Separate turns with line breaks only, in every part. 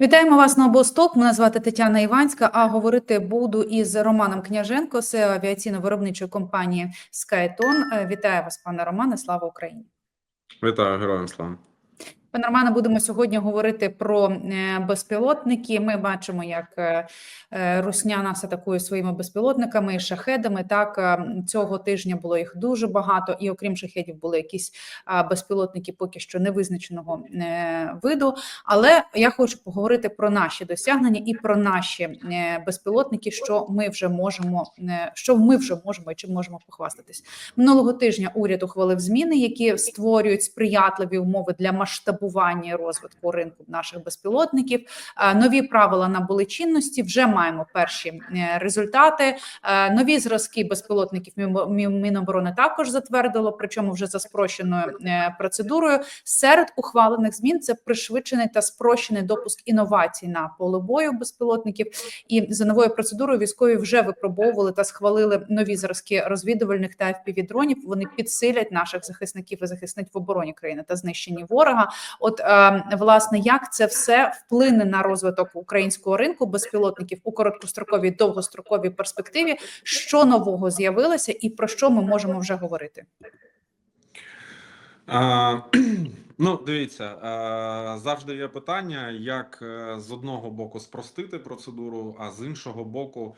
Вітаємо вас на обосток. Мене звати Тетяна Іванська. А говорити буду із Романом Княженко, це авіаційно-виробничої компанії Skyton. Е, Вітаю вас, пане Романе. Слава Україні.
Вітаю, героям слава.
Пане Романе, будемо сьогодні говорити про е, безпілотники. Ми бачимо, як е, е, Русня нас атакує своїми безпілотниками і шахедами. Так цього тижня було їх дуже багато, і окрім шахедів, були якісь безпілотники поки що невизначеного виду. Але я хочу поговорити про наші досягнення і про наші безпілотники, що ми вже можемо, що ми вже можемо і чим можемо похвастатись. Минулого тижня уряд ухвалив зміни, які створюють сприятливі умови для масштабування і розвитку ринку наших безпілотників. Е, Нові правила набули чинності. Вже маємо перші е, результати. Е, Нові зразки безпілотників Мі- Мі- Міноборони також затвердило, причому вже за спрощеною процедурою. Серед ухвалених змін це пришвидшений та спрощений допуск інновацій на поле бою безпілотників. І за новою процедурою військові вже випробовували та схвалили нові зразки розвідувальних та FPV-дронів. Вони підсилять наших захисників і захисниць в обороні країни та знищенні ворога. От е, власне, як це все вплине на розвиток українського ринку безпілотників у короткостроковій довгостроковій перспективі? Що нового з'явилося, і про що ми можемо вже говорити?
А, ну, дивіться, завжди є питання, як е, з одного боку спростити процедуру, а з іншого боку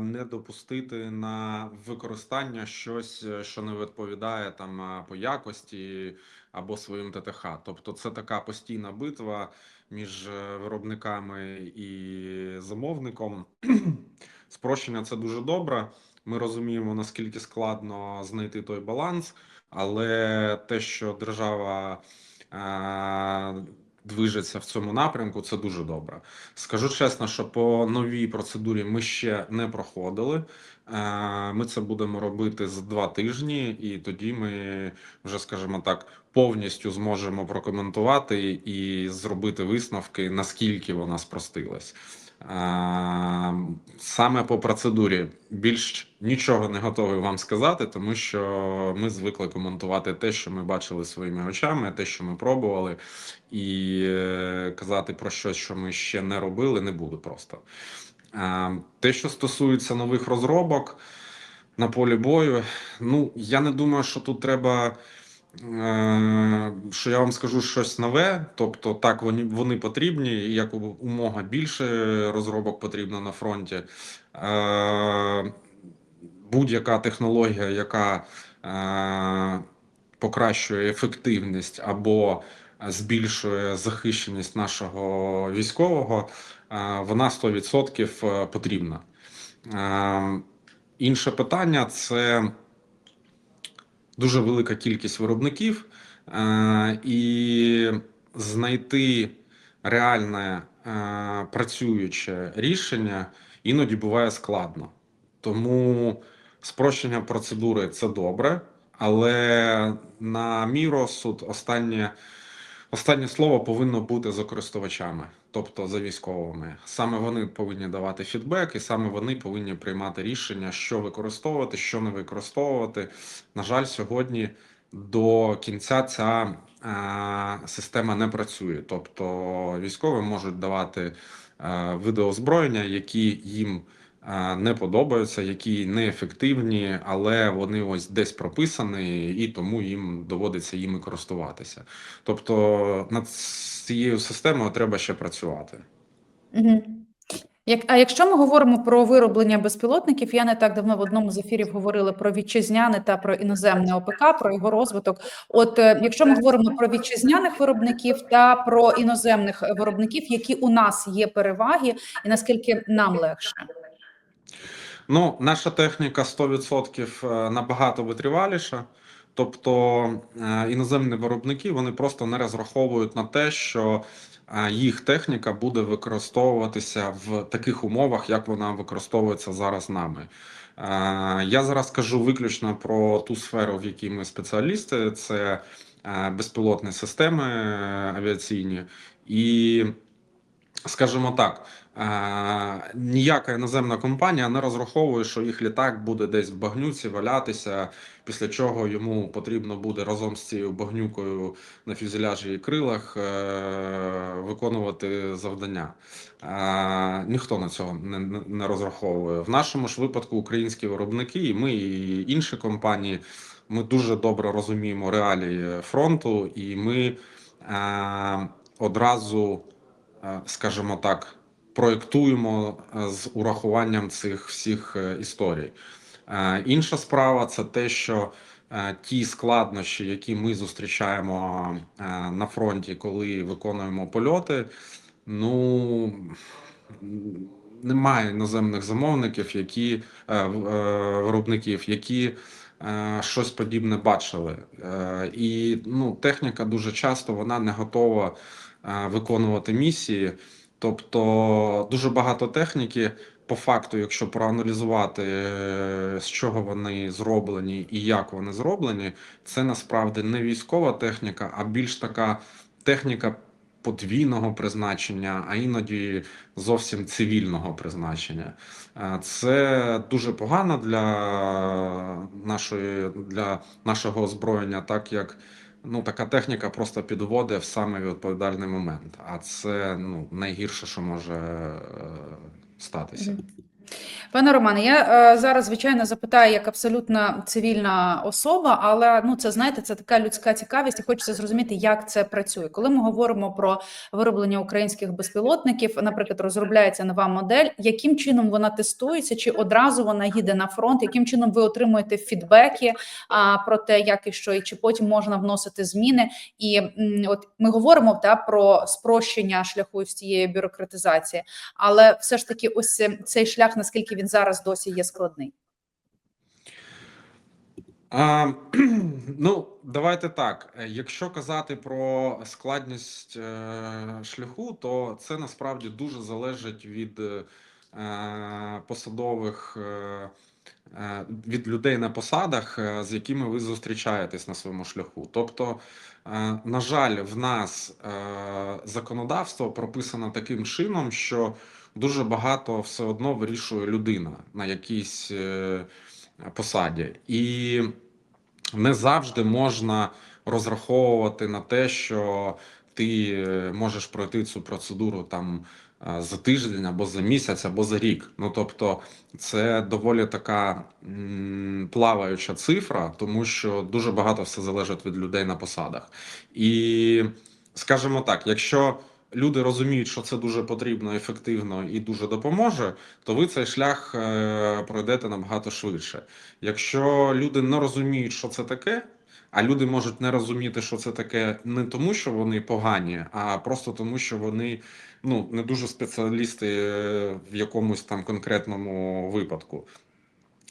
не допустити на використання щось, е, що не відповідає там по якості або своїм ТТХ. Тобто, це така постійна битва між е, виробниками і замовником. Спрощення це дуже добре. Ми розуміємо наскільки складно знайти той баланс. Але те, що держава е, движеться в цьому напрямку, це дуже добре. Скажу чесно, що по новій процедурі ми ще не проходили. Е, ми це будемо робити за два тижні, і тоді ми вже, скажімо так, повністю зможемо прокоментувати і зробити висновки, наскільки вона спростилась. Саме по процедурі більш нічого не готовий вам сказати, тому що ми звикли коментувати те, що ми бачили своїми очами, те, що ми пробували, і е, казати про щось, що ми ще не робили, не буду просто. Те, що стосується нових розробок на полі бою, ну я не думаю, що тут треба. Е, Що я вам скажу щось нове, тобто так вони вони потрібні, як умога більше розробок потрібно на фронті. Е, Будь-яка технологія, яка е, покращує ефективність або збільшує захищеність нашого військового, вона 100% потрібна. Інше питання це дуже велика кількість виробників, е, і знайти реальне е, працююче рішення іноді буває складно. Тому спрощення процедури це добре, але на мій розсуд останнє. Останнє слово повинно бути за користувачами, тобто за військовими. Саме вони повинні давати фідбек, і саме вони повинні приймати рішення, що використовувати, що не використовувати. На жаль, сьогодні до кінця ця е, система не працює. Тобто військові можуть давати е, види озброєння, які їм не подобаються, які неефективні, але вони ось десь прописані, і тому їм доводиться їми користуватися. Тобто над цією системою треба ще працювати.
Угу. Як, а якщо ми говоримо про вироблення безпілотників, я не так давно в одному з ефірів говорила про вітчизняне та про іноземне ОПК, про його розвиток. От е, якщо ми говоримо про вітчизняних виробників та про іноземних виробників, які у нас є переваги, і наскільки нам легше?
Ну, наша техніка 100% набагато витриваліша. Тобто е, іноземні виробники вони просто не розраховують на те, що е, їх техніка буде використовуватися в таких умовах, як вона використовується зараз нами. Е, Я зараз кажу виключно про ту сферу, в якій ми спеціалісти: це безпілотні системи авіаційні, і скажімо так, е, ніяка іноземна компанія не розраховує, що їх літак буде десь в багнюці валятися, після чого йому потрібно буде разом з цією багнюкою на фюзеляжі і крилах е, виконувати завдання. Ніхто на цього не розраховує. В нашому ж випадку українські виробники, і ми, і інші компанії, ми дуже добре розуміємо реалії фронту, і ми е, одразу, е, скажімо так, проєктуємо е, з урахуванням цих всіх е, історій. Е, Інша справа це те, що ті складнощі, які ми зустрічаємо на фронті, коли виконуємо польоти, ну немає іноземних замовників, які виробників, які щось подібне бачили. І ну, техніка дуже часто вона не готова виконувати місії. Тобто дуже багато техніки, по факту, якщо проаналізувати, е, з чого вони зроблені і як вони зроблені, це насправді не військова техніка, а більш така техніка подвійного призначення, а іноді зовсім цивільного призначення. Е, Це дуже погано для нашої для нашого озброєння, так як ну така техніка просто підводить в самий відповідальний момент. А це ну найгірше, що може е, статися.
Пане Романе, я е, зараз звичайно запитаю як абсолютно цивільна особа, але ну це знаєте, це така людська цікавість, і хочеться зрозуміти, як це працює. Коли ми говоримо про вироблення українських безпілотників, наприклад, розробляється нова модель, яким чином вона тестується, чи одразу вона їде на фронт, яким чином ви отримуєте фідбеки а, про те, як і що, і чи потім можна вносити зміни? І м, от ми говоримо та про спрощення шляху з цієї бюрократизації, але все ж таки, ось е, цей шлях, наскільки він зараз досі є складний.
А, ну, давайте так. Якщо казати про складність е, шляху, то це насправді дуже залежить від е, посадових, е, е, від людей на посадах, е, з якими ви зустрічаєтесь на своєму шляху. Тобто, е, на жаль, в нас законодавство прописано таким чином, що дуже багато все одно вирішує людина на якійсь е, посаді. І не завжди можна розраховувати на те, що ти е, можеш пройти цю процедуру там е, за тиждень або за місяць, або за рік. Ну тобто, це доволі така плаваюча цифра, тому що дуже багато все залежить від людей на посадах. І скажімо так, якщо люди розуміють, що це дуже потрібно, ефективно і дуже допоможе, то ви цей шлях е, пройдете набагато швидше. Якщо люди не розуміють, що це таке, а люди можуть не розуміти, що це таке, не тому, що вони погані, а просто тому, що вони ну не дуже спеціалісти е, в якомусь там конкретному випадку.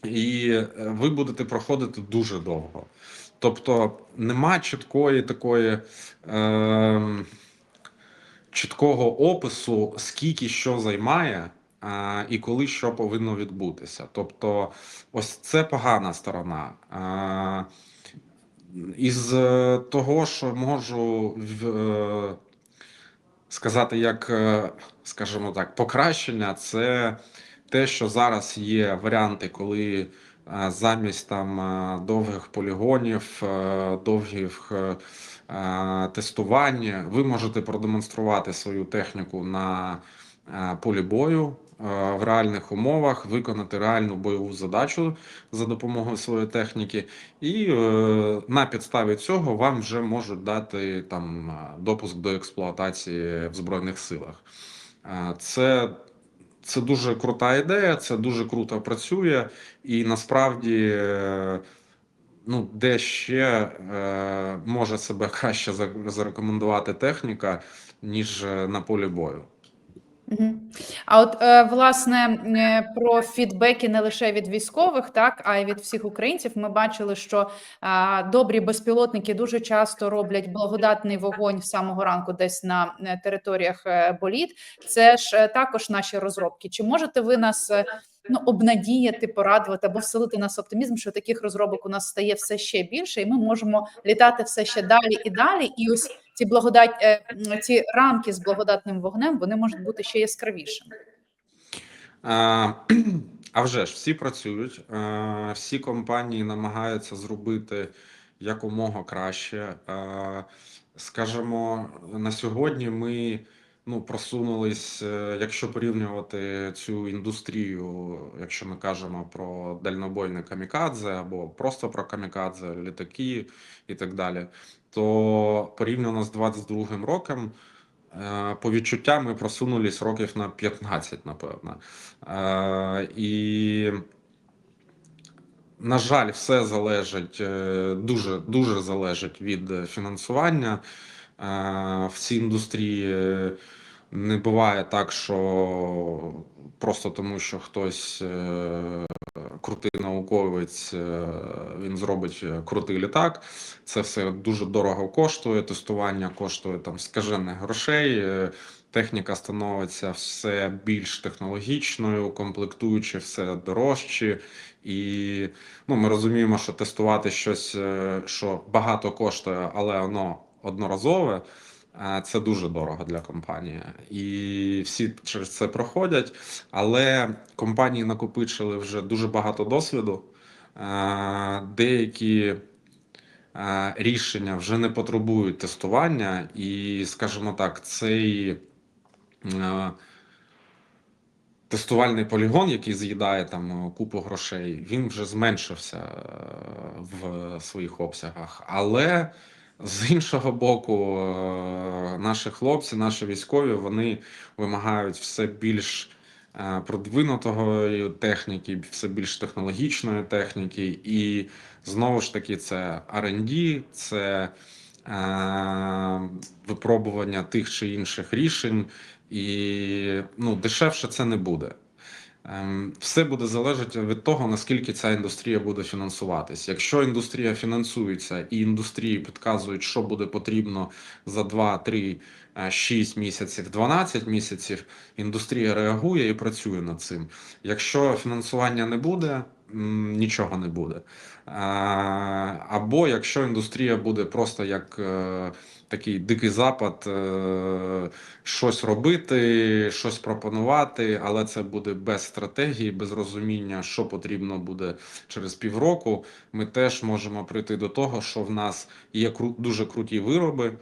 І е, ви будете проходити дуже довго. Тобто нема чіткої такої. Е, чіткого опису, скільки що займає, і коли що повинно відбутися. Тобто, ось це погана сторона. Із е, того, що можу е, сказати, як, е, скажімо так, покращення, це те, що зараз є варіанти, коли замість там е, довгих полігонів, е, довгих е, тестувань, ви можете продемонструвати свою техніку на полі бою. В реальних умовах виконати реальну бойову задачу за допомогою своєї техніки, і на підставі цього вам вже можуть дати там допуск до експлуатації в збройних силах. Це це дуже крута ідея, це дуже круто працює, і насправді, е, ну, де ще е, може себе краще зарекомендувати техніка, ніж е, на полі бою.
А от е, власне е, про фідбеки не лише від військових, так а й від всіх українців. Ми бачили, що добрі безпілотники дуже часто роблять благодатний вогонь з самого ранку, десь на е, територіях боліт. Це ж також наші розробки. Чи можете ви нас ну обнадіяти, порадувати або вселити нас оптимізм, що таких розробок у нас стає все ще більше, і ми можемо літати все ще далі і далі. І ось ці благодать, е, ці рамки з благодатним вогнем вони можуть бути ще яскравішими.
А, а вже ж всі працюють, всі компанії намагаються зробити якомога краще. Скажімо, на сьогодні ми ну, просунулись, е, якщо порівнювати цю індустрію, якщо ми кажемо про дальнобойне камікадзе або просто про камікадзе, літаки і так далі, то порівняно з 22-м роком. Е, По відчуттям ми просунулись років на 15, напевно. Е, І, на жаль, все залежить е, дуже дуже залежить від фінансування. В цій індустрії не буває так, що просто тому, що хтось е, крутий науковець, е, він зробить е, крутий літак. Це все дуже дорого коштує. Тестування коштує там скажених грошей. Техніка становиться все більш технологічною, комплектуючи все дорожче. І ну, ми розуміємо, що тестувати щось, що багато коштує, але воно одноразове. Е, Це дуже дорого для компанії, і всі через це проходять. Але компанії накопичили вже дуже багато досвіду. Е, Деякі е, рішення вже не потребують тестування, і, скажімо так, цей е, тестувальний полігон, який з'їдає там купу грошей, він вже зменшився е, в своїх обсягах. Але з іншого боку, е, наші хлопці, наші військові, вони вимагають все більш е, продвинутого техніки, все більш технологічної техніки, і знову ж таки, це R&D, це е, випробування тих чи інших рішень, і ну, дешевше це не буде. Ем, Все буде залежати від того, наскільки ця індустрія буде фінансуватись. Якщо індустрія фінансується і індустрії підказують, що буде потрібно за 2, 3, 6 місяців, 12 місяців, індустрія реагує і працює над цим. Якщо фінансування не буде, нічого не буде. Е, Або якщо індустрія буде просто як е, такий дикий запад, е, щось робити, щось пропонувати, але це буде без стратегії, без розуміння, що потрібно буде через півроку. Ми теж можемо прийти до того, що в нас є дуже круті вироби.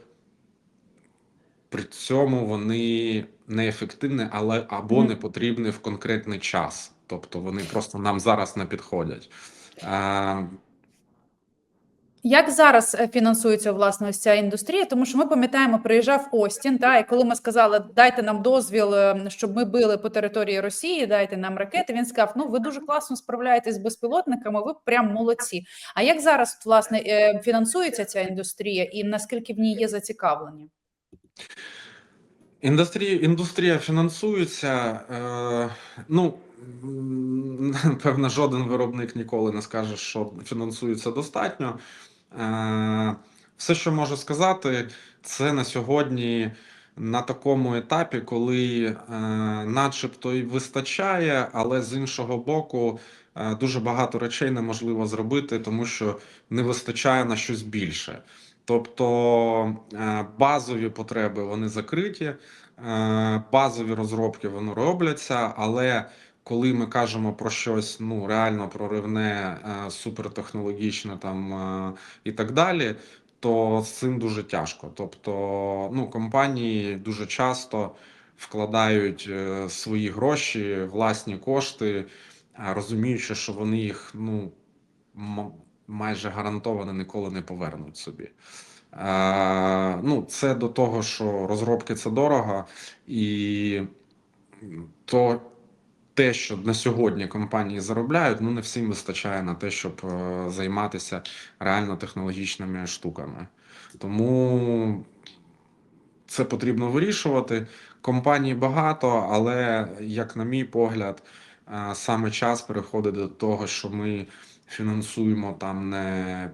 При цьому вони неефективні, але або не потрібні в конкретний час. Тобто вони просто нам зараз не підходять.
Як зараз е, фінансується власне ось ця індустрія? Тому що ми пам'ятаємо, приїжджав Остін, та і коли ми сказали, дайте нам дозвіл, е, щоб ми били по території Росії, дайте нам ракети. Він сказав: Ну ви дуже класно справляєтесь з безпілотниками, ви прям молодці. А як зараз власне е, фінансується ця індустрія, і наскільки в ній є зацікавлення?
Індустрія, індустрія фінансується. Е, ну, м, напевно, жоден виробник ніколи не скаже, що фінансується достатньо. Е, все, що можу сказати, це на сьогодні на такому етапі, коли е, начебто і вистачає, але з іншого боку, е, дуже багато речей неможливо зробити, тому що не вистачає на щось більше. Тобто базові потреби вони закриті, базові розробки вони робляться, але коли ми кажемо про щось ну реально проривне, е, супертехнологічне там е, і так далі, то з цим дуже тяжко. Тобто, ну компанії дуже часто вкладають е, свої гроші, власні кошти, розуміючи, що вони їх ну майже гарантовано ніколи не повернуть собі. Е, ну, це до того, що розробки це дорого, і то те, що на сьогодні компанії заробляють, ну не всім вистачає на те, щоб е, займатися реально технологічними штуками. Тому це потрібно вирішувати. Компаній багато, але, як на мій погляд, е, саме час переходить до того, що ми фінансуємо там не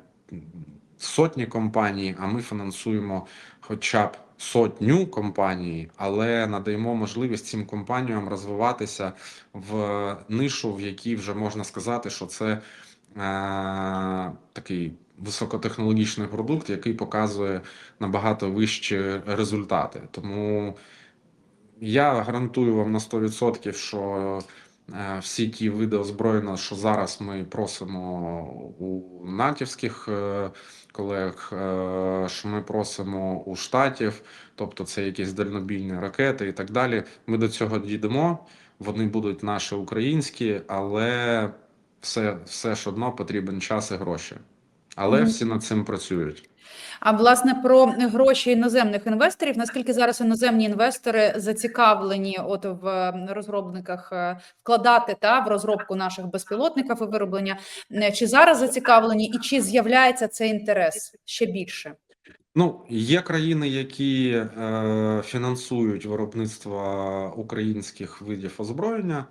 сотні компаній, а ми фінансуємо хоча б сотню компаній, але надаємо можливість цим компаніям розвиватися в нишу, в якій вже можна сказати, що це е, такий високотехнологічний продукт, який показує набагато вищі результати. Тому я гарантую вам на 100%, що всі ті види озброєння, що зараз ми просимо у натівських е, колег, е, що ми просимо у штатів, тобто це якісь дальнобійні ракети і так далі. Ми до цього дійдемо. Вони будуть наші українські, але все, все ж одно потрібен час і гроші. Але
Мгм.
всі над цим працюють.
А власне про гроші іноземних інвесторів. Наскільки зараз іноземні інвестори зацікавлені, от в розробниках е, вкладати та в розробку наших безпілотників і вироблення? Е, Чи зараз зацікавлені, і чи з'являється цей інтерес ще більше?
Ну, є країни, які е, фінансують виробництво українських видів озброєння,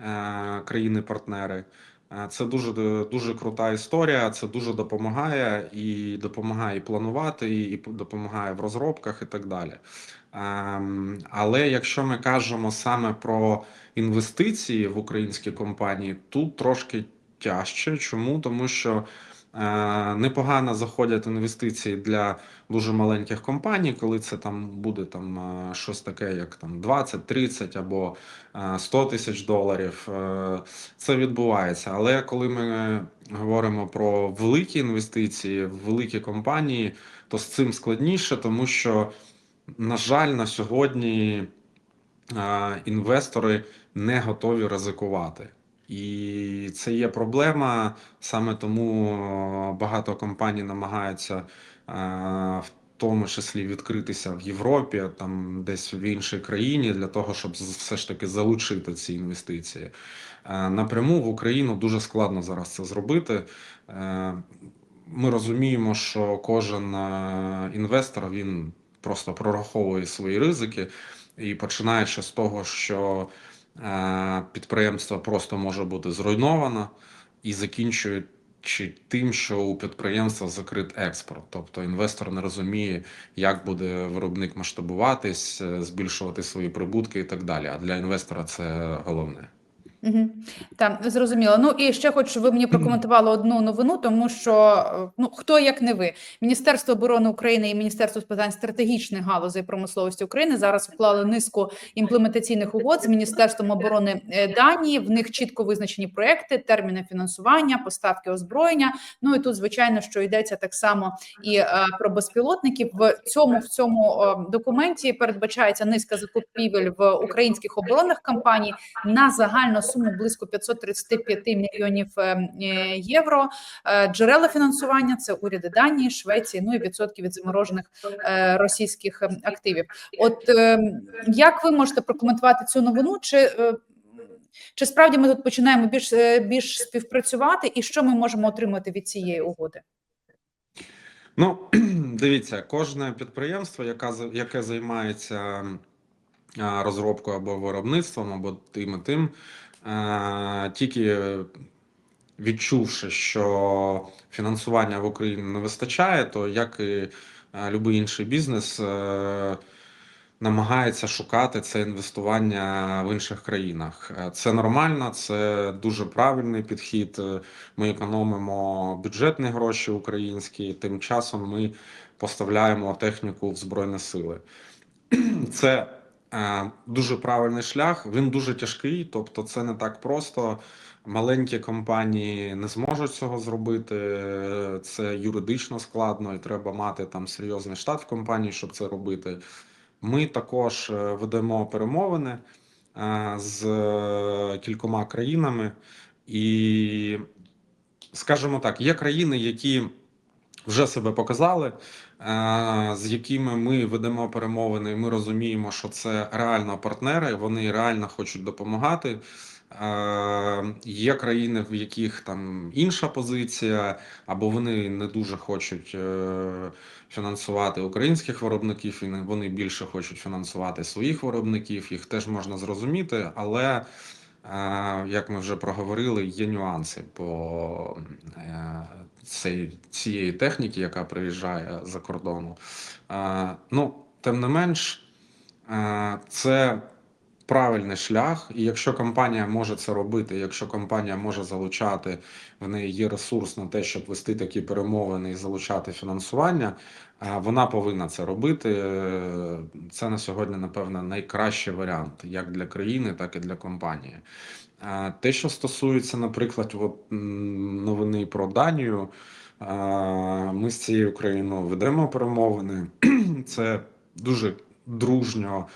е, країни-партнери. Е, Це дуже дуже крута історія. Це дуже допомагає і допомагає планувати, і допомагає в розробках, і так далі. Ем, Але якщо ми кажемо саме про інвестиції в українські компанії, тут трошки тяжче. Чому? Тому що е, непогано заходять інвестиції для дуже маленьких компаній, коли це там буде там е, щось таке, як там 20, 30 або е, 100 тисяч доларів. е, Це відбувається. Але коли ми говоримо про великі інвестиції в великі компанії, то з цим складніше, тому що, на жаль, на сьогодні е, інвестори не готові ризикувати. І це є проблема. Саме тому е, багато компаній намагаються е, в тому числі відкритися в Європі, там десь в іншій країні, для того, щоб все ж таки залучити ці інвестиції. Е, Напряму в Україну дуже складно зараз це зробити. Ми розуміємо, що кожен інвестор він просто прораховує свої ризики, і починаючи з того, що підприємство просто може бути зруйновано, і закінчуючи тим, що у підприємства закрит експорт. Тобто інвестор не розуміє, як буде виробник масштабуватись, е, збільшувати свої прибутки і так далі. А для інвестора це головне.
Угу. Так, зрозуміло. Ну і ще хочу, щоб ви мені прокоментували одну новину, тому що ну хто як не ви, Міністерство оборони України і Міністерство з питань стратегічних галузей промисловості України зараз уклали низку імплементаційних угод з Міністерством оборони е, Данії. В них чітко визначені проекти, терміни фінансування, поставки озброєння. Ну і тут, звичайно, що йдеться так само і е, про безпілотників. В цьому в цьому е, документі передбачається низка закупівель в українських оборонних компаній на загальну суму близько 535 мільйонів е, е, євро. Е, Джерела фінансування це уряди Данії, Швеції, ну і відсотки від заморожених російських е, активів. От е, як ви можете прокоментувати цю новину? Чи чи справді ми тут починаємо більш більш співпрацювати, і що ми можемо отримати від цієї угоди?
Ну, дивіться, кожне підприємство, за- яке займається розробкою або виробництвом, або тим і тим, тільки відчувши, що фінансування в Україні не вистачає, то як і будь-який інший бізнес, е, намагається шукати це інвестування в інших країнах. Е, Це нормально, це дуже правильний підхід. Е, Ми економимо бюджетні гроші українські, тим часом ми поставляємо техніку в Збройні Сили. Це е, дуже правильний шлях. Він дуже тяжкий, тобто це не так просто. Маленькі компанії не зможуть цього зробити. Е, Це юридично складно, і треба мати там серйозний штат в компанії, щоб це робити. Ми також е, ведемо перемовини е, з е, кількома країнами, і скажімо так, є країни, які вже себе показали, е, з якими ми ведемо перемовини. і Ми розуміємо, що це реально партнери, вони реально хочуть допомагати. Е, Є країни, в яких там інша позиція, або вони не дуже хочуть е, фінансувати українських виробників, і вони більше хочуть фінансувати своїх виробників. Їх теж можна зрозуміти, але як ми вже проговорили, є нюанси по е, цієї техніки, яка приїжджає за кордону. Ну, тим не менш, е, це правильний шлях, і якщо компанія може це робити, якщо компанія може залучати, в неї є ресурс на те, щоб вести такі перемовини і залучати фінансування, вона повинна це робити. Е, Це на сьогодні, напевно, найкращий варіант як для країни, так і для компанії. А Те, що стосується, наприклад, от, новини про Данію, ми з цією країною ведемо перемовини. Це дуже дружньо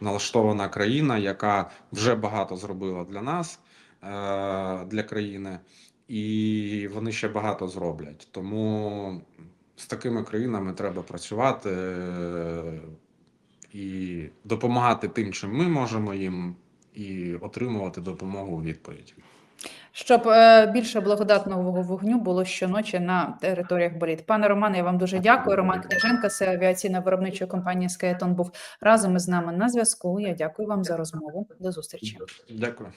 налаштована країна, яка вже багато зробила для нас, е, для країни, і вони ще багато зроблять. Тому з такими країнами треба працювати е, і допомагати тим, чим ми можемо їм, і отримувати допомогу у відповідь.
Щоб е, більше благодатного вогню було щоночі на територіях боліт. Пане Романе, я вам дуже дякую. Роман Княженко, це авіаційна виробничої компанії Скейтон був разом із нами на зв'язку. Я дякую вам за розмову. До зустрічі.
Дякую.